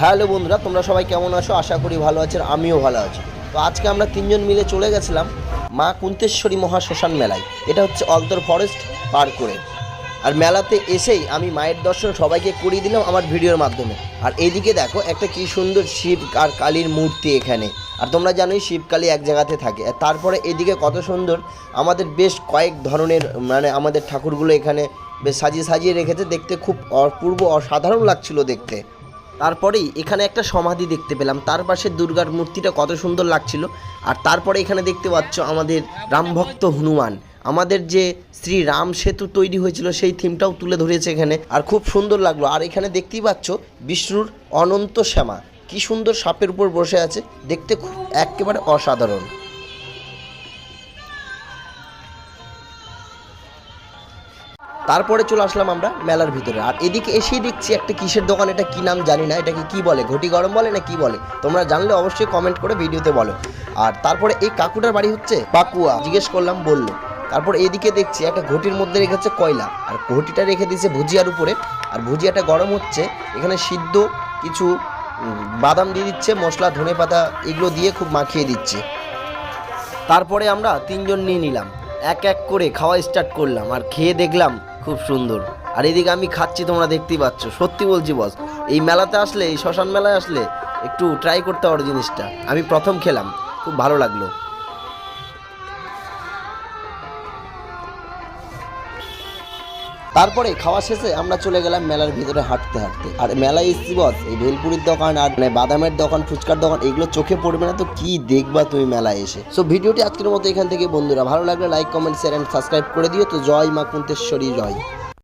Hello বন্ধুরা, তোমরা সবাই কেমন আছো? আশা করি ভালো আছো আমিও ভালো আছি। তো আজকে আমরা তিনজন মিলে চলে গেছিলাম মা কুন্তেশ্বরী মহাশ্মশান মেলায়। এটা হচ্ছে অলদর ফরেস্ট পার করে। আর মেলাতে এসেই আমি মায়ের দর্শন সবাইকে করিয়ে দিলাম আমার ভিডিওর মাধ্যমে। আর এইদিকে দেখো, একটা কি সুন্দর শিব আর কালীর মূর্তি এখানে। আর তোমরা জানোই শিব কালী এক জায়গাতে থাকে। আর তারপরে এদিকে কত সুন্দর, আমাদের বেশ কয়েক ধরনের মানে আমাদের ঠাকুরগুলো এখানে বেশ সাজিয়ে সাজিয়ে রেখেছে। দেখতে খুব অপূর্ব, অসাধারণ লাগছিল দেখতে। তারপরেই এখানে একটা সমাধি দেখতে পেলাম। তার পাশে দুর্গার মূর্তিটা কত সুন্দর লাগছিল। আর তারপরে এখানে দেখতে পাচ্ছ আমাদের রামভক্ত হনুমান। আমাদের যে শ্রী রাম সেতু তৈরি হয়েছিল, সেই থিমটাও তুলে ধরেছে এখানে। আর খুব সুন্দর লাগল। আর এখানে দেখতেই পাচ্ছ বিষ্ণুর অনন্ত শ্যামা। কি সুন্দর সাপের উপর বসে আছে। দেখতে খুব একেবারে অসাধারণ। তারপরে চলে আসলাম আমরা মেলার ভিতরে। আর এদিকে এসেই দেখছি একটা কিসের দোকান, এটা কি নাম জানি না। এটাকে কি বলে? ঘটি গরম বলে না কি বলে? তোমরা জানলে অবশ্যই কমেন্ট করে ভিডিওতে বলো। আর তারপরে এই কাকুটার বাড়ি হচ্ছে পাকুয়া। জিজ্ঞেস করলাম, বলল তারপর এদিকে দেখছি একটা ঘটির মধ্যে রেখেছে কয়লা। আর ঘটিটা রেখে দিয়েছে ভুজিয়ার উপরে। আর ভুজিয়াটা গরম হচ্ছে। এখানে সিদ্ধ কিছু বাদাম দিয়ে দিচ্ছে, মশলা, ধনে পাতা, এগুলো দিয়ে খুব মাখিয়ে দিচ্ছে। তারপরে আমরা তিনজন নিয়ে নিলাম। এক এক করে খাওয়া স্টার্ট করলাম। আর খেয়ে দেখলাম খুব সুন্দর। আর এদিকে আমি খাচ্ছি, তোমরা দেখতেই পাচ্ছ। সত্যি বলছি বস এই মেলাতে আসলে, এই শ্মশান মেলায় আসলে একটু ট্রাই করতে পারো জিনিসটা। আমি প্রথম খেলাম। খুব ভালো লাগল। তারপরে খাওয়া শেষে আমরা চলে গেলাম মেলার ভিতরে হাঁটতে হাঁটতে। আর মেলায় এসছি বস, এই ভেলপুরির দোকান আর মানে বাদামের দোকান, ফুচকার দোকান, এগুলো চোখে পড়বে না তো কি দেখবা তুমি মেলায় এসে? সো ভিডিওটি আজকের মতো এখান থেকে বন্ধুরা, ভালো লাগলে like comment share and subscribe করে দিও। তো জয় মা কুন্তেশ্বরী, জয়।